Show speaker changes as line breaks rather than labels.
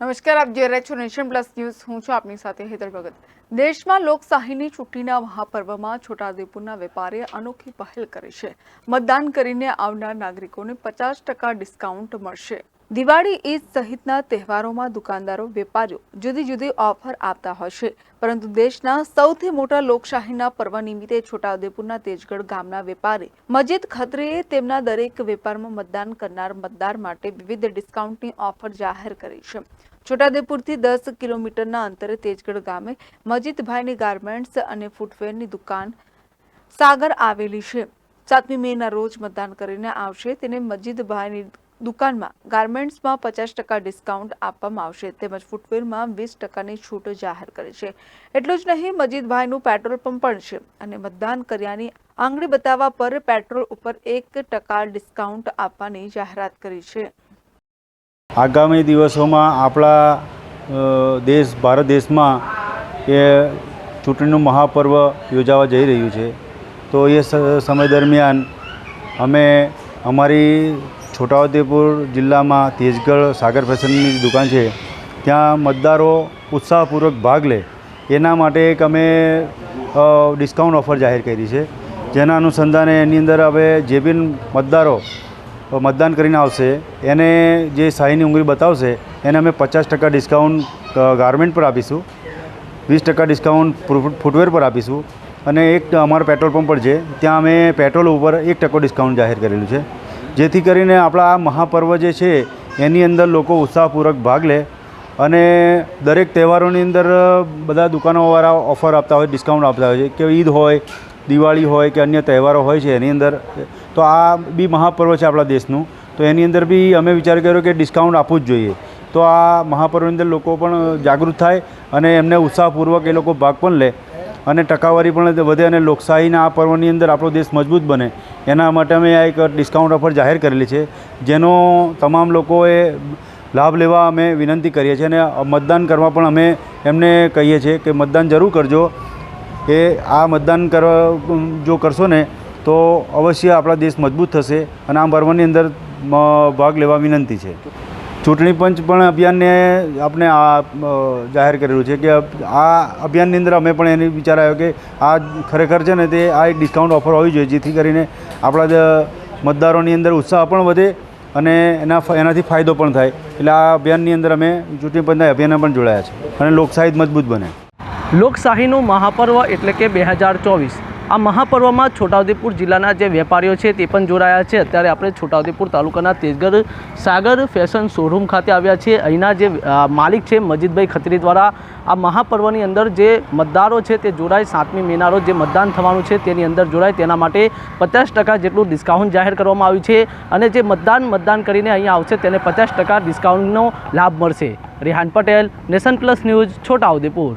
નમસ્કાર, આપ જોઈ રહ્યા છો નેશન પ્લસ ન્યૂઝ. હું છું આપની સાથે હેતર ભગત. દેશમાં લોકશાહીની ચૂંટણીના મહાપર્વમાં છોટાઉદેપુરના વેપારીએ અનોખી પહેલ કરી છે. મતદાન કરીને આવનાર નાગરિકોને પચાસ ટકા ડિસ્કાઉન્ટ મળશે. દિવાળી ઈદ સહિતના તહેવારોમાં દુકાનદારો, વેપારીઓ જુદી જુદી ઓફર આપતા હોય છે. પરંતુ દેશના સૌથી મોટા લોકશાહીના પર્વ નિમિત્તે છોટાઉદેપુરના તેજગઢ ગામના વેપારી મજીદ ખત્રીએ તેમના દરેક વેપારમાં મતદાન કરનાર મતદાર માટે વિવિધ ડિસ્કાઉન્ટની ઓફર જાહેર કરી છે. છોટાઉદેપુરથી દસ કિલોમીટરના અંતરે તેજગઢ ગામે મજીદભાઈની ગાર્મેન્ટ્સ અને ફૂટવેરની દુકાન સાગર આવેલી છે. સાતમી મેના રોજ મતદાન કરીને આવશે. તેને મજીદભાઈની દુકાનમાં ગાર્મેન્ટ્સમાં પચાસ ટકા ડિસ્કાઉન્ટ આપવામાં આવશે તેમજ ફૂટવેરમાં વીસ ટકાની છૂટ જાહેર કરી છે. એટલું જ નહીં, મજીદભાઈનું પેટ્રોલ પંપ પણ છે અને મતદાન કર્યાની આંગળી બતાવવા પર પેટ્રોલ ઉપર એક ટકા ડિસ્કાઉન્ટ આપવાની જાહેરાત કરી છે.
આગામી દિવસોમાં આપણા દેશ, ભારત દેશમાં એ ચૂંટણીનું મહાપર્વ યોજાવા જઈ રહ્યું છે. તો એ સમય દરમિયાન અમે અમારી છોટાઉદેપુર જિલ્લામાં તેજગઢ સાગર ફેશનની દુકાન છે. ત્યાં મતદારો ઉત્સાહપૂર્વક ભાગ લે. એના માટે એક અમે ડિસ્કાઉન્ટ ઓફર જાહેર કરી છે. જેના અનુસંધાને એની અંદર હવે જે બી મતદારો મતદાન કરીને આવશે, એને જે શાહીની ઉંગળી બતાવશે, એને અમે પચાસ ટકા ડિસ્કાઉન્ટ ગાર્મેન્ટ પર આપીશું. વીસ ટકા ડિસ્કાઉન્ટ ફૂટવેર પર આપીશું. અને એક અમારો પેટ્રોલ પંપ પણ છે. ત્યાં અમે પેટ્રોલ ઉપર એક ટકો ડિસ્કાઉન્ટ જાહેર કરેલું છે. જેથી કરીને આપણા આ મહાપર્વ જે છે, એની અંદર લોકો ઉત્સાહપૂર્વક ભાગ લે અને દરેક તહેવારોની અંદર બધા દુકાનોવાળા ઓફર આપતા હોય ડિસ્કાઉન્ટ આપતા હોય છે કે ઈદ હોય, દિવાળી હોય કે અન્ય તહેવારો હોય છે એની અંદર. તો આ બી મહાપર્વ છે આપણા દેશનું. તો એની અંદર બી અમે વિચાર કર્યો કે ડિસ્કાઉન્ટ આપવું જ જોઈએ. તો આ મહાપર્વની અંદર લોકો પણ જાગૃત થાય અને એમને ઉત્સાહપૂર્વક એ લોકો ભાગ પણ લે. અને ટકાવારી પણ વધે અને લોકશાહીના આ પર્વની અંદર આપણો દેશ મજબૂત બને. એના માટે અમે આ એક ડિસ્કાઉન્ટ ઓફર જાહેર કરેલી છે, જેનો તમામ લોકોએ લાભ લેવા અમે વિનંતી કરીએ છીએ અને મતદાન કરવા પણ અમે એમને કહીએ છીએ કે મતદાન જરૂર કરજો એ આ મતદાન કરવા, જો કરશો ને, તો અવશ્ય આપણા દેશ મજબૂત થશે અને આ પર્વની અંદર ભાગ લેવા વિનંતી છે. ચૂંટણી પંચ પણ અભિયાનને આપણે આ જાહેર કરેલું છે કે આ અભિયાનની અંદર અમે પણ એની વિચાર આવ્યો કે આ ખરેખર છે ને તે આ એક ડિસ્કાઉન્ટ ઓફર હોવી જોઈએ, જેથી કરીને આપણા જ મતદારોની અંદર ઉત્સાહ પણ વધે અને એના એનાથી ફાયદો પણ થાય. એટલે આ અભિયાનની અંદર અમે ચૂંટણી પંચના અભિયાનમાં પણ જોડાયા છે અને લોકશાહી મજબૂત બને.
લોકશાહીનું મહાપર્વ એટલે કે બે હજાર ચોવીસ. આ મહાપર્વમાં છોટાઉદેપુર જિલ્લાના જે વેપારીઓ છે તે પણ જોડાયા છે. અત્યારે આપણે છોટાઉદેપુર તાલુકાના તેજગર સાગર ફેશન શોરૂમ ખાતે આવ્યા છીએ. અહીંના જે માલિક છે મજીદભાઈ ખત્રી દ્વારા આ મહાપર્વની અંદર જે મતદારો છે તે જોડાય. સાતમી મેના જે મતદાન થવાનું છે તેની અંદર જોડાય. તેના માટે પચાસ જેટલું ડિસ્કાઉન્ટ જાહેર કરવામાં આવ્યું છે અને જે મતદાન મતદાન કરીને અહીંયા આવશે તેને પચાસ ડિસ્કાઉન્ટનો લાભ મળશે. Rehan Patel, nation plus news, Chhota Udepur.